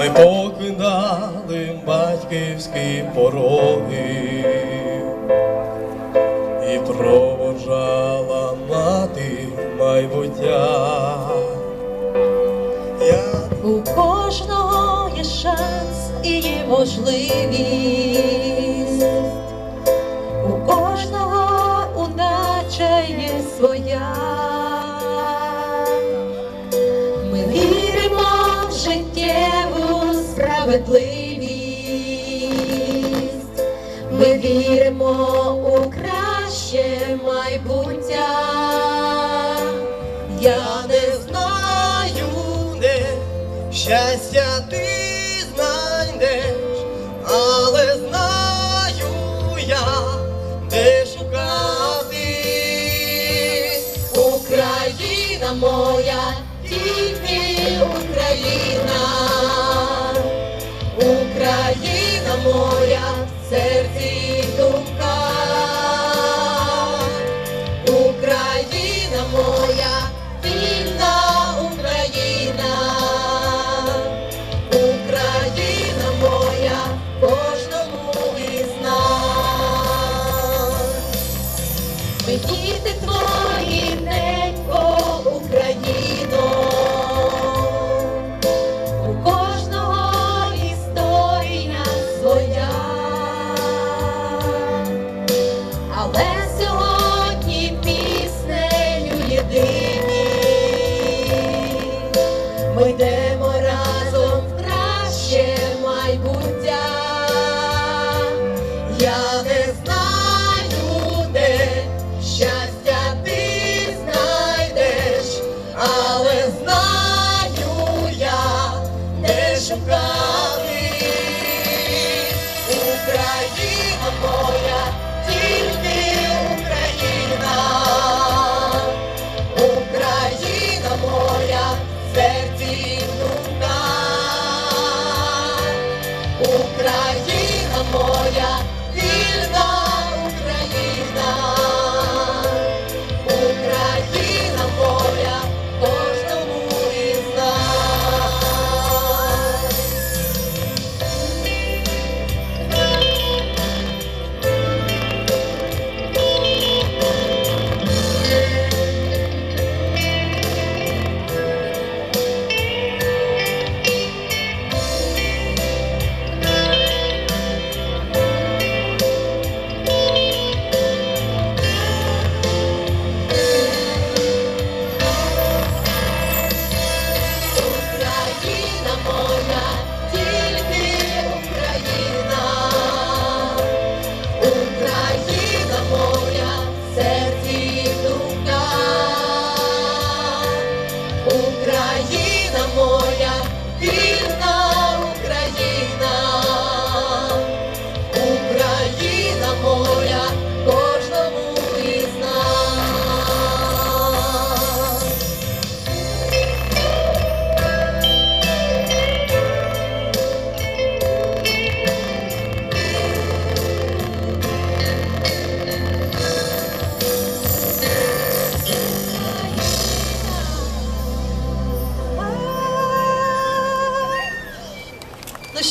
ми покидали батьківські пороги і проводжала мати майбуття. Я У кожного є шанс і є можливість. У кожного удача є своя. Справедливість. Ми віримо у краще майбуття. Я не знаю, де щастя ти знайдеш, але знаю я, де шукати. Україна моя, тільки Україна, Моя, в серці і. Україна моя, вільна Україна, Україна моя, кожному із. Вільна Україна,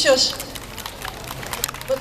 就是